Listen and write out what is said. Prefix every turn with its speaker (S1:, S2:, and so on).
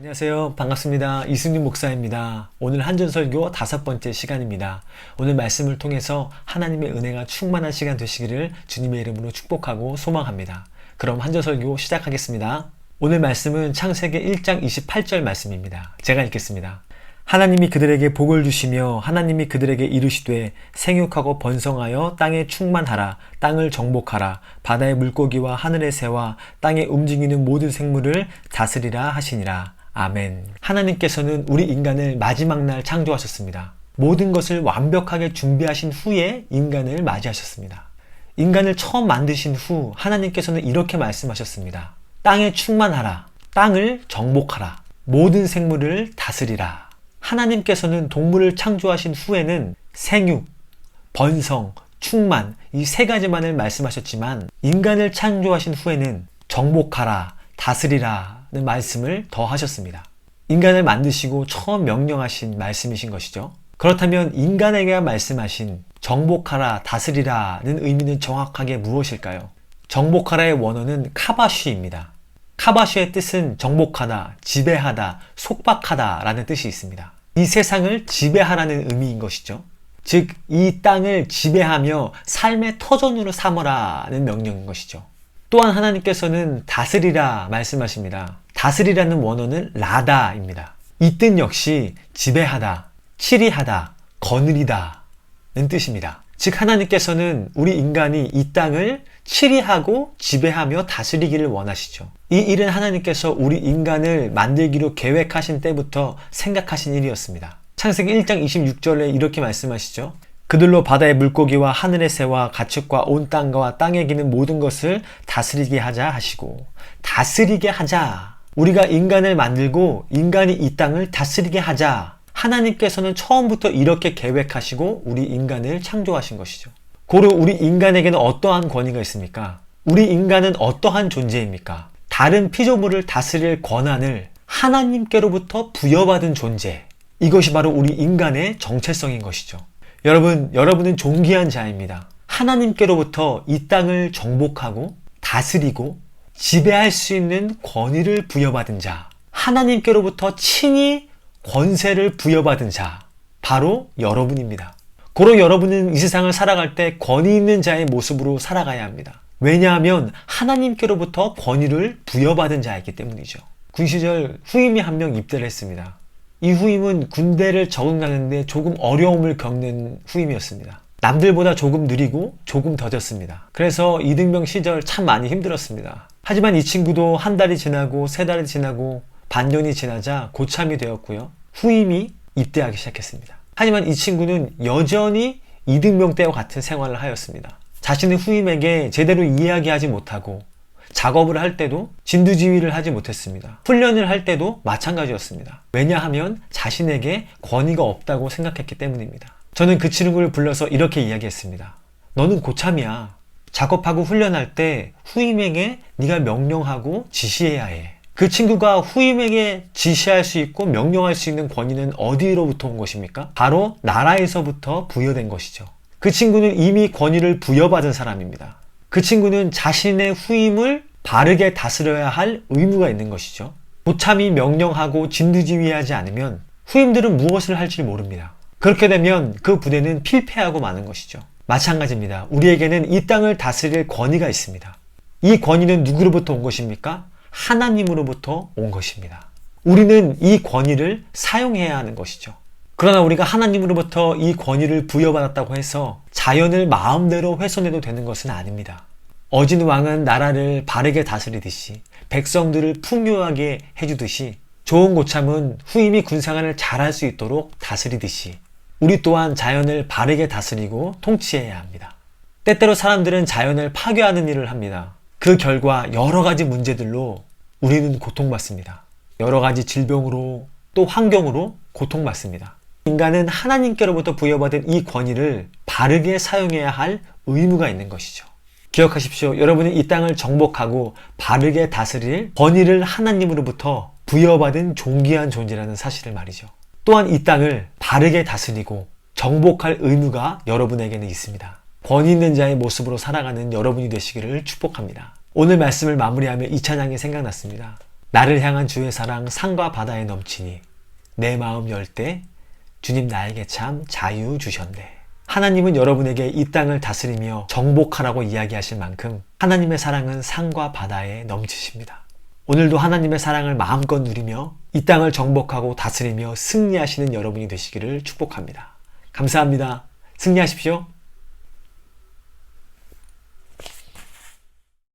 S1: 안녕하세요. 반갑습니다. 이승윤 목사입니다. 오늘 한전설교 다섯 번째 시간입니다. 오늘 말씀을 통해서 하나님의 은혜가 충만한 시간 되시기를 주님의 이름으로 축복하고 소망합니다. 그럼 한전설교 시작하겠습니다. 오늘 말씀은 창세기 1장 28절 말씀입니다. 제가 읽겠습니다. 하나님이 그들에게 복을 주시며 하나님이 그들에게 이르시되 생육하고 번성하여 땅에 충만하라 땅을 정복하라 바다의 물고기와 하늘의 새와 땅에 움직이는 모든 생물을 다스리라 하시니라 아멘. 하나님께서는 우리 인간을 마지막 날 창조하셨습니다. 모든 것을 완벽하게 준비하신 후에 인간을 맞이하셨습니다. 인간을 처음 만드신 후 하나님께서는 이렇게 말씀하셨습니다. 땅에 충만하라. 땅을 정복하라. 모든 생물을 다스리라. 하나님께서는 동물을 창조하신 후에는 생육, 번성, 충만 이 세 가지만을 말씀하셨지만 인간을 창조하신 후에는 정복하라, 다스리라 는 말씀을 더 하셨습니다. 인간을 만드시고 처음 명령하신 말씀이신 것이죠. 그렇다면 인간에게 말씀하신 정복하라, 다스리라는 의미는 정확하게 무엇일까요? 정복하라의 원어는 카바쉬입니다. 카바쉬의 뜻은 정복하다, 지배하다, 속박하다 라는 뜻이 있습니다. 이 세상을 지배하라는 의미인 것이죠. 즉, 이 땅을 지배하며 삶의 터전으로 삼으라는 명령인 것이죠. 또한 하나님께서는 다스리라 말씀하십니다. 다스리라는 원어는 라다입니다. 이 뜻 역시 지배하다, 치리하다, 거느리다 는 뜻입니다. 즉 하나님께서는 우리 인간이 이 땅을 치리하고 지배하며 다스리기를 원하시죠. 이 일은 하나님께서 우리 인간을 만들기로 계획하신 때부터 생각하신 일이었습니다. 창세기 1장 26절에 이렇게 말씀하시죠. 그들로 바다의 물고기와 하늘의 새와 가축과 온 땅과 땅에 기는 모든 것을 다스리게 하자 하시고 다스리게 하자. 우리가 인간을 만들고 인간이 이 땅을 다스리게 하자. 하나님께서는 처음부터 이렇게 계획하시고 우리 인간을 창조하신 것이죠. 고로 우리 인간에게는 어떠한 권위가 있습니까? 우리 인간은 어떠한 존재입니까? 다른 피조물을 다스릴 권한을 하나님께로부터 부여받은 존재. 이것이 바로 우리 인간의 정체성인 것이죠. 여러분, 여러분은 존귀한 자입니다. 하나님께로부터 이 땅을 정복하고 다스리고 지배할 수 있는 권위를 부여받은 자. 하나님께로부터 친히 권세를 부여받은 자. 바로 여러분입니다. 고로 여러분은 이 세상을 살아갈 때 권위 있는 자의 모습으로 살아가야 합니다. 왜냐하면 하나님께로부터 권위를 부여받은 자이기 때문이죠. 군 시절 후임이 한 명 입대를 했습니다. 이 후임은 군대를 적응하는데 조금 어려움을 겪는 후임이었습니다. 남들보다 조금 느리고 조금 더뎠습니다. 그래서 이등병 시절 참 많이 힘들었습니다. 하지만 이 친구도 한 달이 지나고 세 달이 지나고 반년이 지나자 고참이 되었고요. 후임이 입대하기 시작했습니다. 하지만 이 친구는 여전히 이등병 때와 같은 생활을 하였습니다. 자신의 후임에게 제대로 이야기하지 못하고 작업을 할 때도 진두지휘를 하지 못했습니다. 훈련을 할 때도 마찬가지였습니다. 왜냐하면 자신에게 권위가 없다고 생각했기 때문입니다. 저는 그 친구를 불러서 이렇게 이야기했습니다. 너는 고참이야. 작업하고 훈련할 때 후임에게 네가 명령하고 지시해야 해. 그 친구가 후임에게 지시할 수 있고 명령할 수 있는 권위는 어디로부터 온 것입니까? 바로 나라에서부터 부여된 것이죠. 그 친구는 이미 권위를 부여받은 사람입니다. 그 친구는 자신의 후임을 바르게 다스려야 할 의무가 있는 것이죠. 고참이 명령하고 진두지휘하지 않으면 후임들은 무엇을 할지 모릅니다. 그렇게 되면 그 부대는 필패하고 마는 것이죠. 마찬가지입니다. 우리에게는 이 땅을 다스릴 권위가 있습니다. 이 권위는 누구로부터 온 것입니까? 하나님으로부터 온 것입니다. 우리는 이 권위를 사용해야 하는 것이죠. 그러나 우리가 하나님으로부터 이 권위를 부여받았다고 해서 자연을 마음대로 훼손해도 되는 것은 아닙니다. 어진 왕은 나라를 바르게 다스리듯이 백성들을 풍요하게 해주듯이 좋은 고참은 후임이 군생활을 잘할 수 있도록 다스리듯이 우리 또한 자연을 바르게 다스리고 통치해야 합니다. 때때로 사람들은 자연을 파괴하는 일을 합니다. 그 결과 여러 가지 문제들로 우리는 고통받습니다. 여러 가지 질병으로 또 환경으로 고통받습니다. 인간은 하나님께로부터 부여받은 이 권위를 바르게 사용해야 할 의무가 있는 것이죠. 기억하십시오. 여러분은 이 땅을 정복하고 바르게 다스릴 권위를 하나님으로부터 부여받은 존귀한 존재라는 사실을 말이죠. 또한 이 땅을 바르게 다스리고 정복할 의무가 여러분에게는 있습니다. 권위 있는 자의 모습으로 살아가는 여러분이 되시기를 축복합니다. 오늘 말씀을 마무리하며 이 찬양이 생각났습니다. 나를 향한 주의 사랑 산과 바다에 넘치니 내 마음 열 때 주님 나에게 참 자유 주셨네. 하나님은 여러분에게 이 땅을 다스리며 정복하라고 이야기하실 만큼 하나님의 사랑은 산과 바다에 넘치십니다. 오늘도 하나님의 사랑을 마음껏 누리며 이 땅을 정복하고 다스리며 승리하시는 여러분이 되시기를 축복합니다. 감사합니다. 승리하십시오.